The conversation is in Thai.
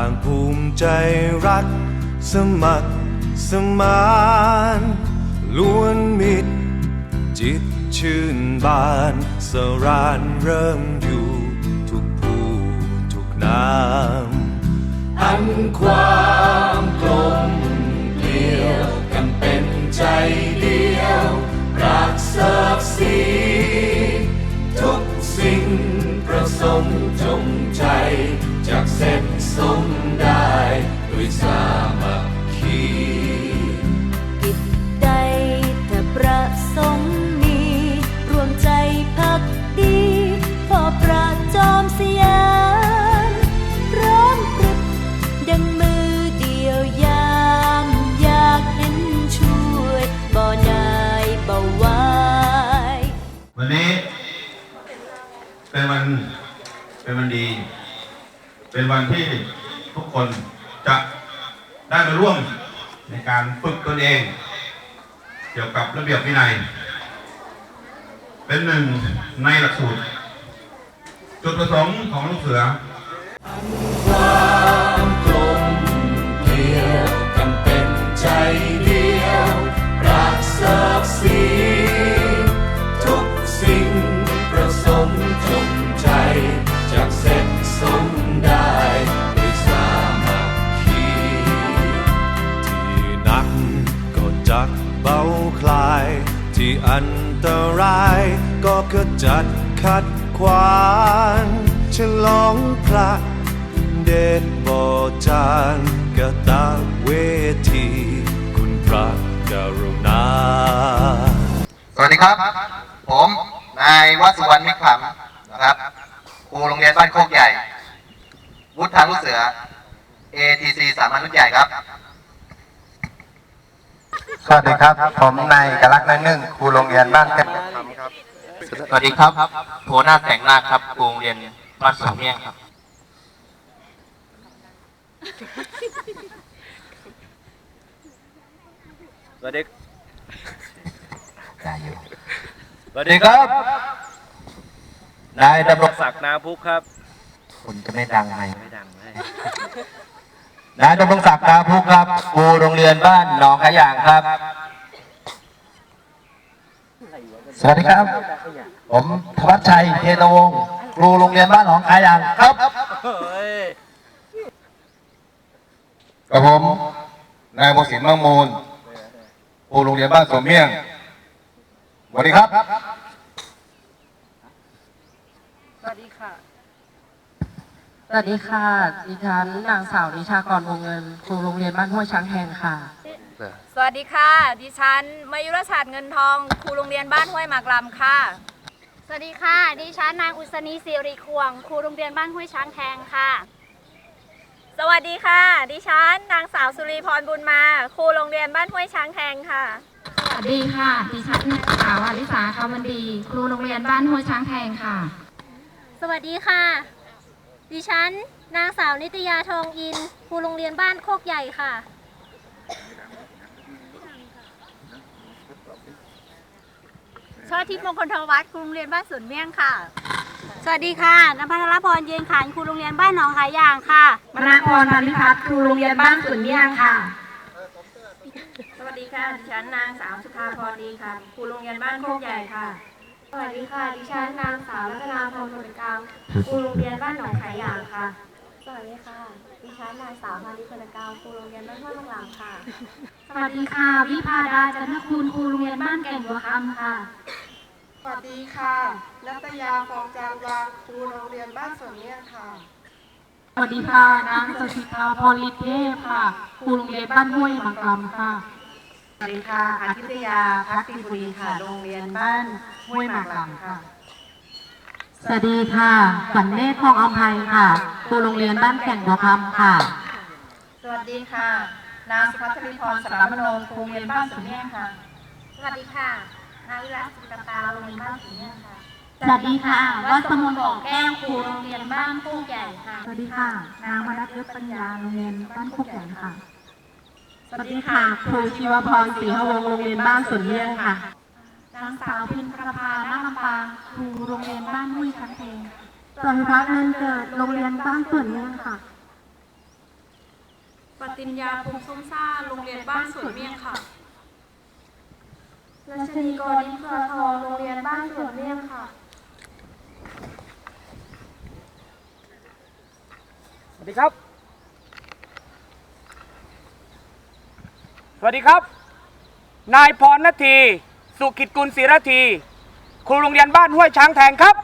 างภูมิใจรัก สมัครสมานล้วนมิตร จิตชื่นบาน สรานเริ่มอยู่ทุกผู้ทุกนามอันความ จากเสร็จสมได้ด้วยสามัคคีกิจใดถ้าประสงค์มี รวมใจพักดี พอประจอมสยามร้อมปรึกดังมือเดียวยามอยากเห็นช่วยบ่นายเบาไว้วันนี้เป็นวันเป็นวันดี เป็นวันที่ทุกคนจะได้มาร่วมในการฝึกตนเอง เกี่ยวกับระเบียบวินัย เป็นหนึ่งในหลักสูตร จุดประสงค์ของลูกเสือ เบาคลาย ที่อันตราย ก็ขจัดขัดขวางฉลองพระเดชบจางกะตะเวที คุณพระกรุณา สวัสดีครับ ผมนายวัสุวรรณมิขำนะครับครูโรงเรียนบ้านโคกใหญ่ วุฒิทางลูกเสือ ATC สามัญรุ่นใหญ่ครับ สวัสดีครับ ผมนายเอกลักษณ์นั่นนึ่งครูโรงเรียนบ้านแก้วสวัสดีครับโทนาถแสงนาคครับโรงเรียนบ้านสวนเมี่ยงครับ สวัสดีได้อยู่สวัสดีครับ นายดำรงศักดิ์นาพุกครับ คุณจะไม่ดังไงไม่ดังเลย นายดำรงศักดิ์ดาภูครับครูโรงเรียนบ้านหนองขยางครับ สวัสดีครับ ผมธวัชชัยเทนวงศ์ครูโรงเรียนบ้านหนองขยางครับเฮ้ยกับผมนายโมสินมังมูลครูโรงเรียนบ้านสวนเมี่ยงสวัสดีครับ สวัสดีค่ะ สวัสดีค่ะ ดิฉันนางสาวนิชากรวงเงิน ครูโรงเรียนบ้านห้วยช้างแหงค่ะ สวัสดีค่ะ ดิฉันมายุรชาติเงินทอง ครูโรงเรียนบ้านห้วยหมากลำค่ะ สวัสดีค่ะ ดิฉันนางอุศนีสิริควง ครูโรงเรียนบ้านห้วยช้างแทงค่ะ สวัสดีค่ะ ดิฉันนางสาวสุรีพรบุญมา ครูโรงเรียนบ้านห้วยช้างแทงค่ะ สวัสดีค่ะ ดิฉันนางสาวอลิสาคำวันดี ครูโรงเรียนบ้านห้วยช้างแทงค่ะ สวัสดีค่ะ ดิฉัน นางสาวนิตยาทองอินครูโรงเรียนบ้านโคกใหญ่ค่ะ ชอทิพย์มงคลธวัฒน์ครูโรงเรียนบ้านสวนเมี่ยงค่ะ สวัสดีค่ะนภัทรพรเย็นขันครูโรงเรียนบ้านหนองขายางค่ะ มณพรพันธิพัฒน์ครูโรงเรียนบ้านสวนเมี่ยงค่ะ สวัสดีค่ะ ดิฉันนางสาวสุภาพรดีค่ะ ครูโรงเรียนบ้านโคกใหญ่ค่ะ สวัสดีค่ะ ดิฉันนางสาวรัตนาพรบุญกลางครูโรงเรียนบ้านหนองขายางค่ะ สวัสดีค่ะ ดิฉันนางสาวพานิพนกาวครูโรงเรียนบ้านห้วยมังหลังค่ะ สวัสดีค่ะ วิพาดาจันทคุณครูโรงเรียนบ้านแก่งบัวคำค่ะ สวัสดีค่ะนัตยาฟองจามวางครูโรงเรียนบ้านสวนเมี่ยงค่ะ สวัสดีค่ะ นางสศิธาพรลิเทพค่ะ ครูโรงเรียนบ้านห้วยบางกลำค่ะ สวัสดีค่ะอาทิตยาพักติบุรีค่ะ โรงเรียนบ้านห้วยหมากลำค่ะ สวัสดีค่ะฝันเนตรทองอภัยค่ะครูโรงเรียนบ้านแก่งบัวคำค่ะ สวัสดีค่ะ นางสุภัทริพรสัตมโนครูโรงเรียนบ้านสวนเมี่ยงค่ะ สวัสดีค่ะนางวิรัตสุกตาโรงเรียนบ้านสีเมี่ยงค่ะ สวัสดีค่ะวัสมนต์บอกแก้วครูโรงเรียนบ้านผู้ใหญ่ค่ะ สวัสดีค่ะ นางมนัสยศปัญญาโรงเรียนบ้านคุกแหนค่ะส วัสดีค่ะ ครูชีวพรศรีหวงศ์โรงเรียนบ้านสวนเมี่ยงค่ะ นางสาวพินประภานาคำปางครูโรงเรียนบ้านห้วยคันเทงสวัสดีค่ะเงินเกิดโรงเรียนบ้านสวนเมี่ยงค่ะติญญาพงษ์ส้มซ่า โรงเรียนบ้านสวนเมี่ยงค่ะรัชนีกรนิมเครือทองโรงเรียนบ้านสวนเมี่ยงค่ะ สวัสดีครับ สวัสดีครับ นายพรณที สุขิตกุลศิรที ครูโรงเรียนบ้านห้วยช้างแทงครับ